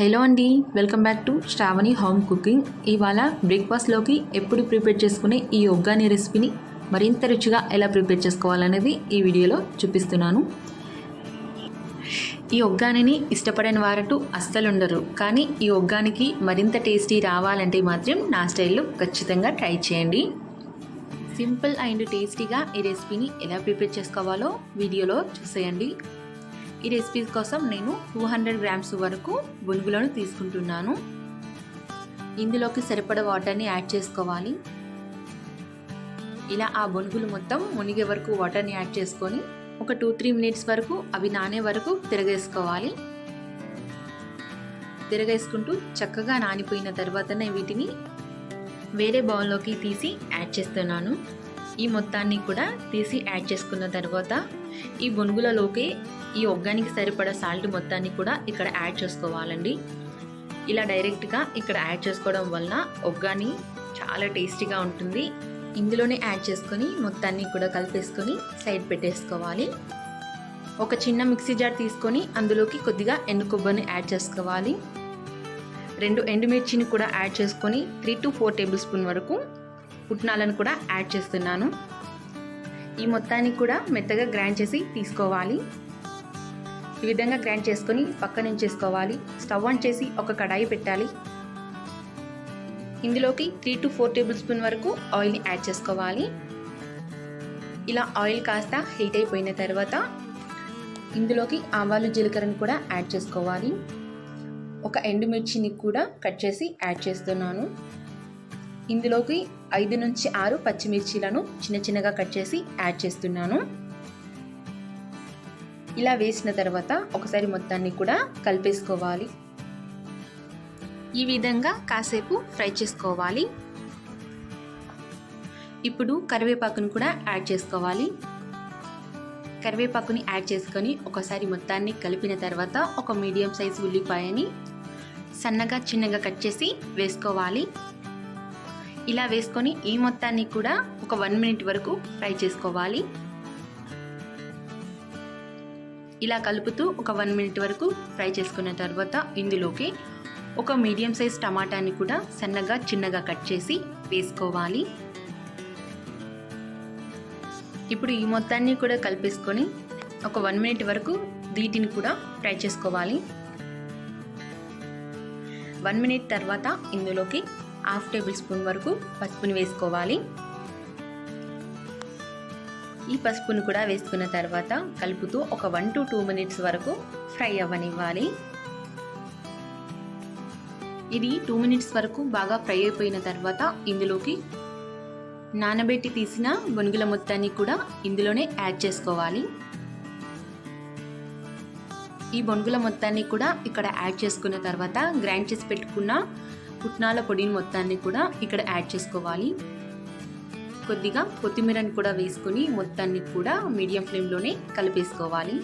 Hello అండి welcome back to Sravani home cooking. ఇవాళ బ్రేక్ఫాస్ట్లోకి ఎప్పుడు ప్రిపేర్ చేసుకునే ఈ ఒగ్గాని రెసిపీని మరింత రుచిగా ఎలా ప్రిపేర్ చేసుకోవాలనేది ఈ వీడియోలో చూపిస్తున్నాను. ఈ ఒగ్గానిని ఇష్టపడని వారటు అస్సలు ఉండరు కానీ ఈ ఒగ్గానికి మరింత టేస్టీ రావాలంటే మాత్రం నా స్టైల్లో ఖచ్చితంగా ట్రై చేయండి. సింపుల్ అండ్ టేస్టీగా ఈ రెసిపీని ఎలా ప్రిపేర్ చేసుకోవాలో వీడియోలో చూసేయండి. ఈ రెసిపీ కోసం నేను టూ హండ్రెడ్ గ్రామ్స్ వరకు బొనుగులను తీసుకుంటున్నాను. ఇందులోకి సరిపడ వాటర్ని యాడ్ చేసుకోవాలి. ఇలా ఆ బొనుగులు మొత్తం మునిగే వరకు వాటర్ని యాడ్ చేసుకొని ఒక టూ త్రీ మినిట్స్ వరకు అవి నానే వరకు తిరగేసుకోవాలి. తిరగేసుకుంటూ చక్కగా నానిపోయిన తర్వాతనే వీటిని వేరే బౌల్లోకి తీసి యాడ్ చేస్తున్నాను. ఈ మొత్తాన్ని కూడా తీసి యాడ్ చేసుకున్న తర్వాత ఈ బొనుగులలోకి ఈ ఒగ్గానికి సరిపడా సాల్ట్ మొత్తాన్ని కూడా ఇక్కడ యాడ్ చేసుకోవాలండి. ఇలా డైరెక్ట్గా ఇక్కడ యాడ్ చేసుకోవడం వలన ఒగ్గాని చాలా టేస్టీగా ఉంటుంది. ఇందులోనే యాడ్ చేసుకొని మొత్తాన్ని కూడా కలిపేసుకొని సైడ్ పెట్టేసుకోవాలి. ఒక చిన్న మిక్సీ జార్ తీసుకొని అందులోకి కొద్దిగా ఎండు కొబ్బరిని యాడ్ చేసుకోవాలి. రెండు ఎండుమిర్చిని కూడా యాడ్ చేసుకొని three to four tablespoon వరకు పుట్నాలను కూడా యాడ్ చేస్తున్నాను. ఈ మొత్తాన్ని కూడా మెత్తగా గ్రైండ్ చేసి తీసుకోవాలి. ఈ విధంగా గ్రైండ్ చేసుకొని పక్కన ఉంచేసుకోవాలి స్టవ్ ఆన్ చేసి ఒక కడాయి పెట్టాలి. ఇందులోకి three to four tablespoon వరకు ఆయిల్ని యాడ్ చేసుకోవాలి. ఇలా ఆయిల్ కాస్త హీట్ అయిపోయిన తర్వాత ఇందులోకి ఆవాలు జీలకర్రను కూడా యాడ్ చేసుకోవాలి. ఒక ఎండుమిర్చిని కూడా కట్ చేసి యాడ్ చేస్తున్నాను. ఇందులోకి ఐదు నుంచి ఆరు పచ్చిమిర్చీలను చిన్న చిన్నగా కట్ చేసి యాడ్ చేస్తున్నాను. ఇలా వేసిన తర్వాత ఒకసారి మొత్తాన్ని కూడా కలిపేసుకోవాలి. ఈ విధంగా కాసేపు ఫ్రై చేసుకోవాలి. ఇప్పుడు కరివేపాకును కూడా యాడ్ చేసుకోవాలి. కరివేపాకుని యాడ్ చేసుకొని ఒకసారి మొత్తాన్ని కలిపిన తర్వాత ఒక మీడియం సైజ్ ఉల్లిపాయని సన్నగా చిన్నగా కట్ చేసి వేసుకోవాలి. ఇలా వేసుకొని ఈ మొత్తాన్ని కూడా ఒక వన్ మినిట్ వరకు ఫ్రై చేసుకోవాలి. ఇలా కలుపుతూ ఒక వన్ మినిట్ వరకు ఫ్రై చేసుకున్న తర్వాత ఇందులోకి ఒక మీడియం సైజ్ టమాటాని కూడా సన్నగా చిన్నగా కట్ చేసి వేసుకోవాలి. ఇప్పుడు ఈ మొత్తాన్ని కూడా కలిపేసుకొని ఒక వన్ మినిట్ వరకు వీటిని కూడా ఫ్రై చేసుకోవాలి. వన్ మినిట్ తర్వాత ఇందులోకి హాఫ్ టేబుల్ స్పూన్ వరకు పసుపుని వేసుకోవాలి. ఈ పసుపును కూడా వేసుకున్న తర్వాత కలుపుతూ ఒక వన్ టు టూ మినిట్స్ వరకు ఫ్రై అవ్వనివ్వాలి. ఇది టూ మినిట్స్ వరకు బాగా ఫ్రై అయిపోయిన తర్వాత ఇందులోకి నానబెట్టి తీసిన బొనుగుల మొత్తాన్ని కూడా ఇందులోనే యాడ్ చేసుకోవాలి. ఈ బొనుగుల మొత్తాన్ని కూడా ఇక్కడ యాడ్ చేసుకున్న తర్వాత గ్రైండ్ చేసి పెట్టుకున్న పుట్నాల పొడిని మొత్తాన్ని కూడా ఇక్కడ యాడ్ చేసుకోవాలి. కొద్దిగా కొత్తిమీరని కూడా వేసుకుని మొత్తాన్ని కూడా మీడియం ఫ్లేమ్లోనే కలిపేసుకోవాలి.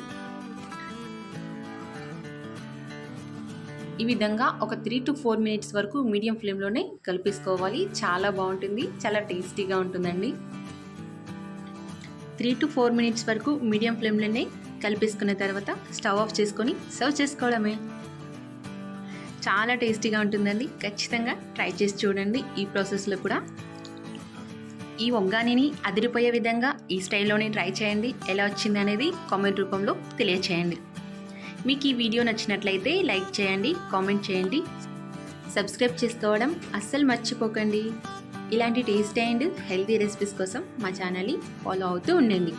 ఈ విధంగా ఒక త్రీ టు ఫోర్ మినిట్స్ వరకు మీడియం ఫ్లేమ్లోనే కలిపేసుకోవాలి. చాలా బాగుంటుంది చాలా టేస్టీగా ఉంటుందండి. త్రీ టు ఫోర్ మినిట్స్ వరకు మీడియం ఫ్లేమ్లోనే కలిపేసుకున్న తర్వాత స్టవ్ ఆఫ్ చేసుకొని సర్వ్ చేసుకోవడమే. చాలా టేస్టీగా ఉంటుందండి. ఖచ్చితంగా ట్రై చేసి చూడండి ఈ ప్రాసెస్లో కూడా. ఈ ఒగ్గానిని అదిరిపోయే విధంగా ఈ స్టైల్లోనే ట్రై చేయండి. ఎలా వచ్చింది అనేది కామెంట్ రూపంలో తెలియచేయండి. మీకు ఈ వీడియో నచ్చినట్లయితే లైక్ చేయండి కామెంట్ చేయండి. సబ్స్క్రైబ్ చేసుకోవడం అస్సలు మర్చిపోకండి. ఇలాంటి టేస్టీ అండ్ హెల్తీ రెసిపీస్ కోసం మా ఛానల్ని ఫాలో అవుతూ ఉండండి.